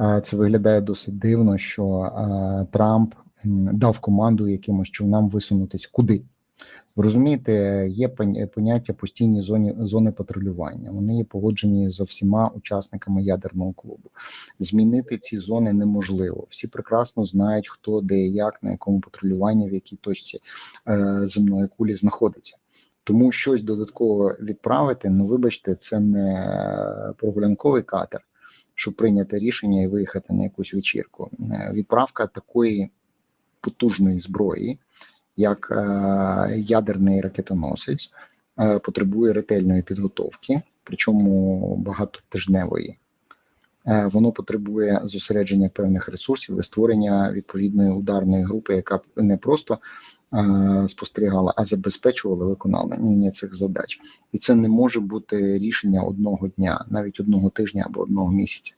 Е, Це виглядає досить дивно, що е, Трамп дав команду якимось човнам висунутись куди. Ви розумієте, є поняття постійні зоні зони патрулювання. Вони є погоджені за всіма учасниками ядерного клубу. Змінити ці зони неможливо. Всі прекрасно знають, хто де як, на якому патрулюванні, в якій точці е, земної кулі знаходиться. Тому щось додатково відправити, ну вибачте, це не прогулянковий катер, щоб прийняти рішення і виїхати на якусь вечірку. Е, Відправка такої потужної зброї, як е, ядерний ракетоносець, е, потребує ретельної підготовки, причому багатотижневої. Е, Воно потребує зосередження певних ресурсів і створення відповідної ударної групи, яка не просто е, спостерігала, а забезпечувала виконання цих задач. І це не може бути рішення одного дня, навіть одного тижня або одного місяця.